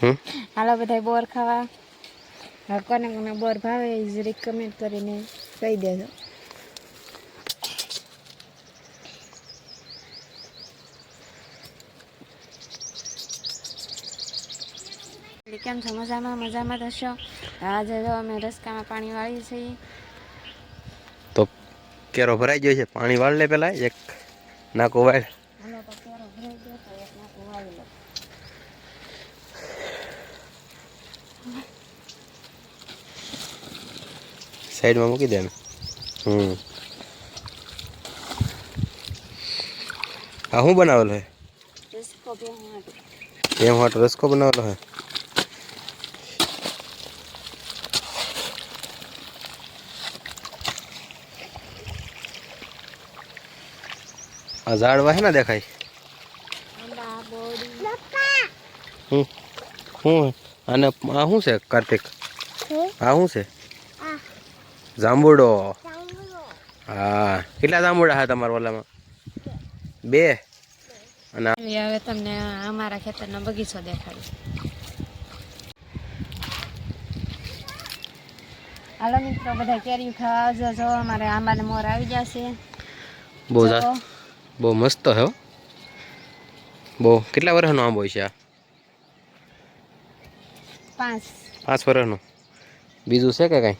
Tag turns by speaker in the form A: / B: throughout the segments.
A: હાલો બધા બોર ખાવા. કોને કોને બોર ભાવે એ જરીક કમેન્ટ કરીને કહી દેજો. કેમ છો? મજામાં? મજામાં થશો આજે જો અમે રસ્કામાં પાણી વાળીએ છીએ.
B: તો કેરો ભરાઈ ગયો છે. પાણી વાળ લે પહેલાં એક નાકો વાળ
A: હાલો તો કેરો ભરાઈ ગયો તો એક નાખું વાળી લો
B: સાઈડમાં મૂકી દે ને હમ આ શું બનાવેલો હે
A: રસ્કો બે માટે
B: એમ હાટ રસકો બનાવેલો હે આ ઝાડવા હે ને દેખાય
A: આંબા બોડી
B: હમ શું હે? અને આ શું છે કાર્તિક આ શું છે જાંબુડો. હા કેટલા જાંબુડા હા તમારા ઓલામાં? બે? અને
A: હવે તમને અમારા ખેતરનો બગીચો દેખાડું હાલો મિત્રો બધા કેરી ખાવા આવજો. જો અમારે આંબાને મોર આવી જશે
B: બહુ બહુ મસ્ત હો. બહુ કેટલા વર્ષનો આંબો છે આ?
A: પાંચ.
B: પાંચ વર્ષનો. બીજું છે કે કાંઈ?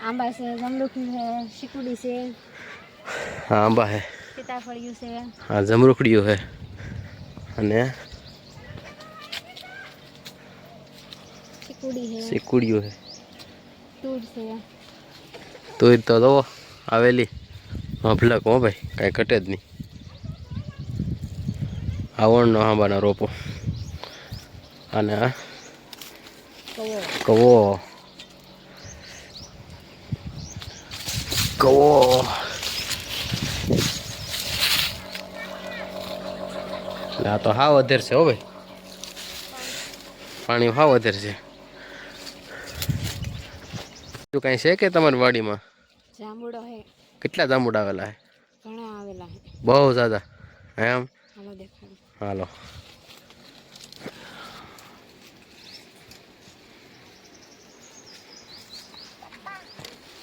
A: આંબા છે જમરૂખી છે શીકુડી છે
B: હા આંબા હે
A: સીતાફળિયું છે.
B: આ જમરૂખડીઓ હે અને
A: શીકુડી છે.
B: શીકુડીઓ હે
A: તૂર છે.
B: તો એ તો દો આવેલી. ભલક હો ભાઈ કાંઈ ઘટે જ નહીં. આવણનો આંબાનો રોપો. અને
A: કવો.
B: કવો આ તો હા વધેર છે હો ભાઈ. પાણી હા વધેર છે. બીજું કાંઈ છે કે તમારી વાડીમાં?
A: જાંબુડો હે.
B: કેટલા જાંબુડા આવેલા હે?
A: ઘણા આવેલા હે.
B: બહુ ઝાઝા એમ?
A: હાલો દેખાડો.
B: હાલો.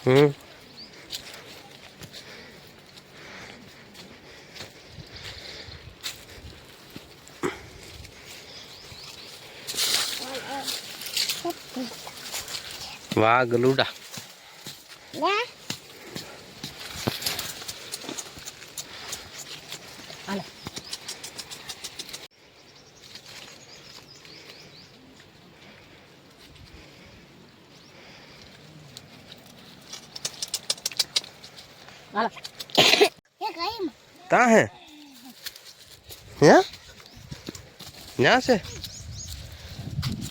B: હમ? વાહ ગલુડા
A: હાલો. હાલો.
B: તા હે? હે? ન્યા છે?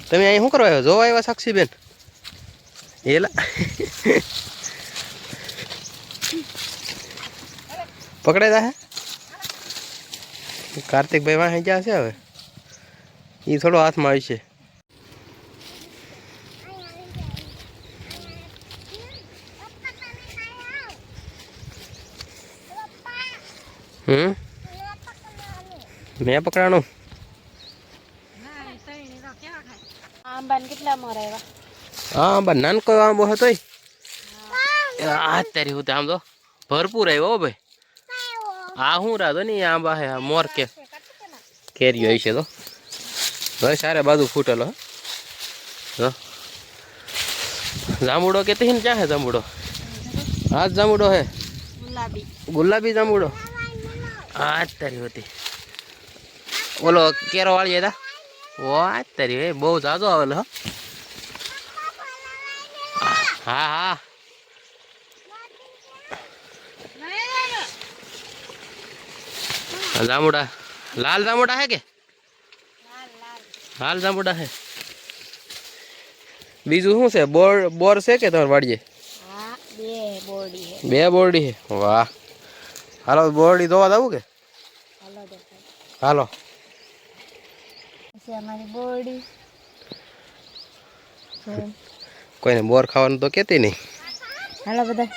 B: તમે અહીં શું કરવા આવ્યો જોવા આવ્યા સાક્ષીબેન? એલા પકડે હે. કાર્તિકભાઈ વાહે ગયા છે હવે. એ થોડો હાથમાં આવી છે. હમ? મેં પકડાણું?
A: આંબાને કેટલા મોર આવ્યા
B: હા બા નાનકો આંબો હતો આ તારી હું આમ તો ભરપૂર આવ્યો હો ભાઈ. આ શું રાધો ને આંબા હે મોર કે કેરીઓ હોય છે તો. ભાઈ સારે બાજુ ફૂટેલો હે. જાંબુડો કે ને ક્યાં હે જાંબુડો? આ જાંબુડો હે?
A: ગુલાબી.
B: ગુલાબી જાંબુડો? આ તારી હતી. ઓલો કેરો વાળી હતા જ તારી હે બહુ જાજો આવેલો હો. હા હા જાંબુડા લાલ જાંબુડા હે કે લાલ જાંબુડા હે બીજું શું છે બોર બોર છે કે તમારે વાડીએ
A: હા બે બોડી છે
B: બે બોરડી છે વાહ હાલો બોરડી ધોવા દઉં કે
A: હાલો દેખાડ
B: હાલો
A: પછી અમારી બોડી
B: કોઈને બોર ખાવાનું તો કહેતી નહીં.
A: હાલો બધા.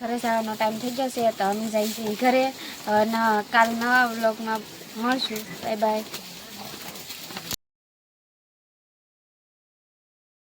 A: ઘરે જવાનો ટાઈમ થઈ ગયો છે તો અમે જઈશું ઘરે. કાલ નવા બ્લોગમાં મળશું. Bye bye